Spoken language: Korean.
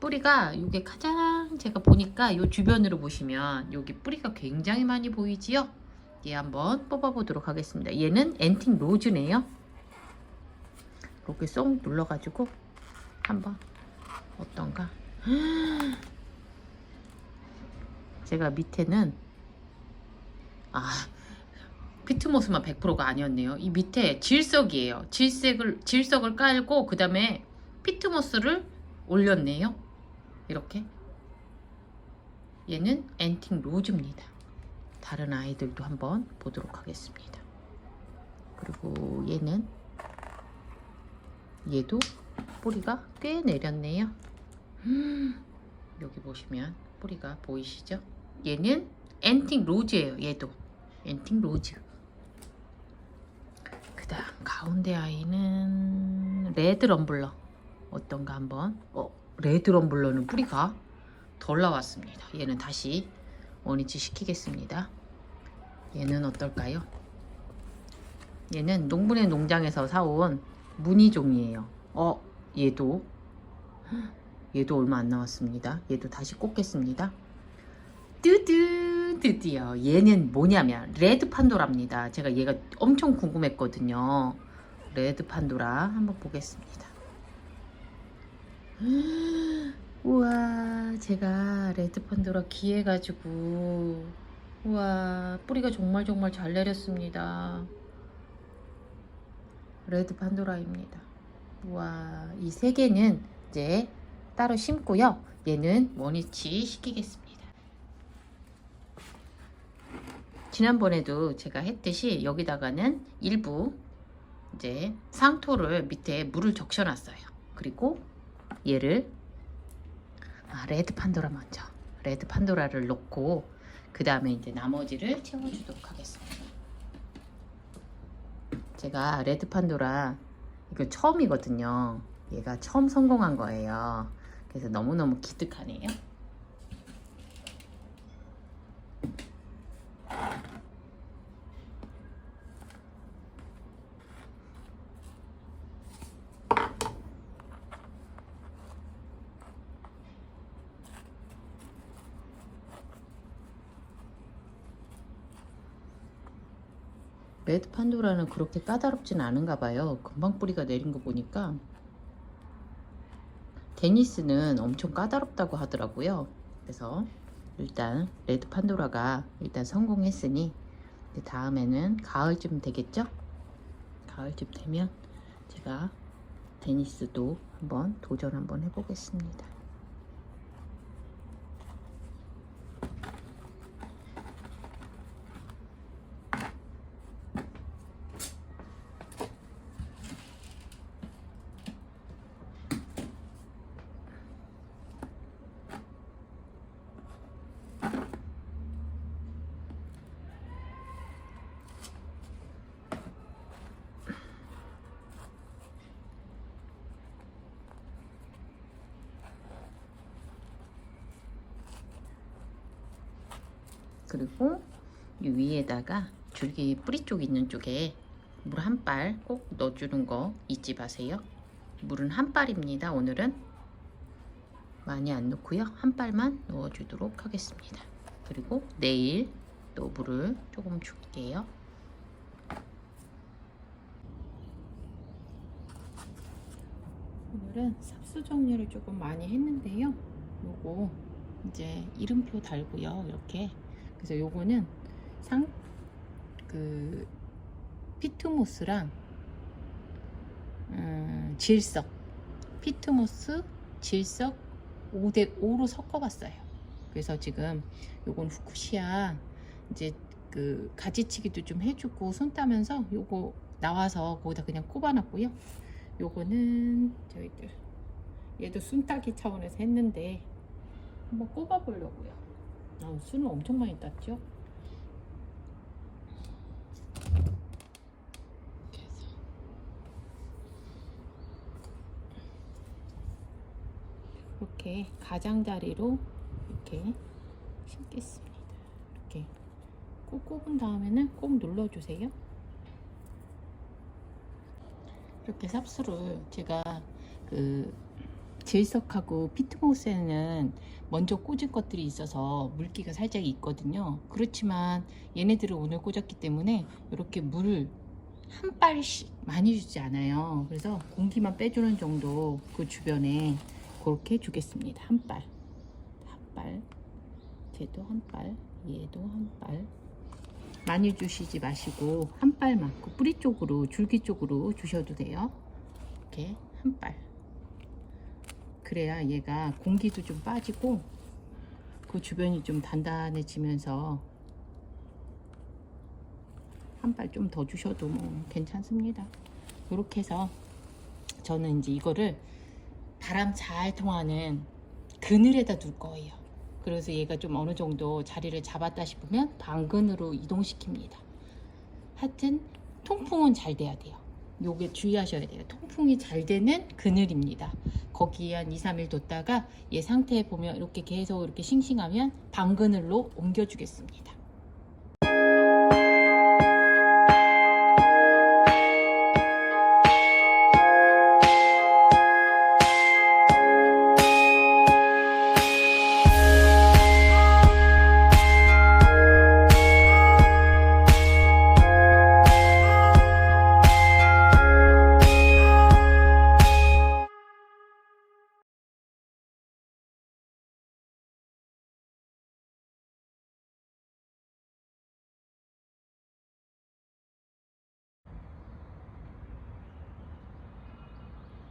뿌리가 이게 가장 제가 보니까 이 주변으로 보시면 여기 뿌리가 굉장히 많이 보이지요? 얘 한번 뽑아보도록 하겠습니다. 얘는 앤틱 로즈네요. 이렇게 쏙 눌러가지고 한번 어떤가? 제가 밑에는 아 피트모스만 100%가 아니었네요. 이 밑에 질석이에요. 질색을 질석을 깔고 그 다음에 피트모스를 올렸네요. 이렇게 얘는 앤틱 로즈입니다. 다른 아이들도 한번 보도록 하겠습니다. 그리고 얘는 얘도 뿌리가 꽤 내렸네요. 음, 여기 보시면 뿌리가 보이시죠? 얘는 앤틱 로즈예요. 얘도 앤틱 로즈. 그다음 가운데 아이는 레드 럼블러 어떤가 한번. 어, 레드 럼블러는 뿌리가 덜 나왔습니다. 얘는 다시 원위치 시키겠습니다. 얘는 어떨까요? 얘는 농분의 농장에서 사온 무늬종이에요. 어, 얘도 얘도 얼마 안 나왔습니다. 얘도 다시 꽂겠습니다. 뚜뚜 드디어 얘는 뭐냐면 레드 판도라입니다. 제가 얘가 엄청 궁금했거든요. 레드 판도라 한번 보겠습니다. 제가 레드 판도라 기해 가지고 우와 뿌리가 정말 정말 잘 내렸습니다. 레드 판도라입니다. 우와 이 세 개는 이제 따로 심고요. 얘는 원위치 시키겠습니다. 지난번에도 제가 했듯이 여기다가는 일부 이제 상토를 밑에 물을 적셔 놨어요. 그리고 얘를 아, 레드 판도라 먼저 레드 판도라를 넣고 그 다음에 이제 나머지를 채워주도록 하겠습니다. 제가 레드 판도라 이거 처음이거든요. 얘가 처음 성공한 거예요. 그래서 너무너무 기특하네요. 레드 판도라는 그렇게 까다롭진 않은가 봐요. 금방 뿌리가 내린 거 보니까 데니스는 엄청 까다롭다고 하더라고요. 그래서 일단 레드 판도라가 일단 성공했으니 다음에는 가을쯤 되겠죠? 가을쯤 되면 제가 데니스도 한번 도전 한번 해보겠습니다. 그리고 이 위에다가 줄기 뿌리 쪽 있는 쪽에 물 한 빨 꼭 넣어주는 거 잊지 마세요. 물은 한 빨입니다. 오늘은 많이 안 넣고요. 한 빨만 넣어주도록 하겠습니다. 그리고 내일 또 물을 조금 줄게요. 오늘은 삽수 정리를 조금 많이 했는데요. 요거 이제 이름표 달고요. 이렇게 그래서 요거는 상 그 피트모스랑 음, 질석 피트모스 질석 5대 5로 섞어봤어요. 그래서 지금 요건 후쿠시아 이제 그 가지치기도 좀 해주고 손 따면서 요거 나와서 거기다 그냥 꼽아놨고요. 요거는 저희들 얘도 순 따기 차원에서 했는데 한번 꼽아보려고요. 아, 순을 엄청 많이 땄죠? 이렇게 가장자리로 이렇게 심겠습니다. 이렇게 꼭 꼽은 다음에는 꼭 눌러주세요. 이렇게 삽수를 제가 그 질석하고 피트모스에는 먼저 꽂은 것들이 있어서 물기가 살짝 있거든요. 그렇지만 얘네들을 오늘 꽂았기 때문에 이렇게 물을 한 발씩 많이 주지 않아요. 그래서 공기만 빼주는 정도 그 주변에 그렇게 주겠습니다. 한 발, 한 발, 쟤도 한 발, 얘도 한 발. 많이 주시지 마시고 한 발만 그 뿌리 쪽으로 줄기 쪽으로 주셔도 돼요. 이렇게 한 발. 그래야 얘가 공기도 좀 빠지고 그 주변이 좀 단단해지면서 한 발 좀 더 주셔도 뭐 괜찮습니다. 이렇게 해서 저는 이제 이거를 바람 잘 통하는 그늘에다 둘 거예요. 그래서 얘가 좀 어느 정도 자리를 잡았다 싶으면 방근으로 이동시킵니다. 하여튼 통풍은 잘 돼야 돼요. 요게 주의하셔야 돼요. 통풍이 잘 되는 그늘입니다. 거기에 한 2, 3일 뒀다가 얘 상태 보면 이렇게 계속 이렇게 싱싱하면 방그늘로 옮겨주겠습니다.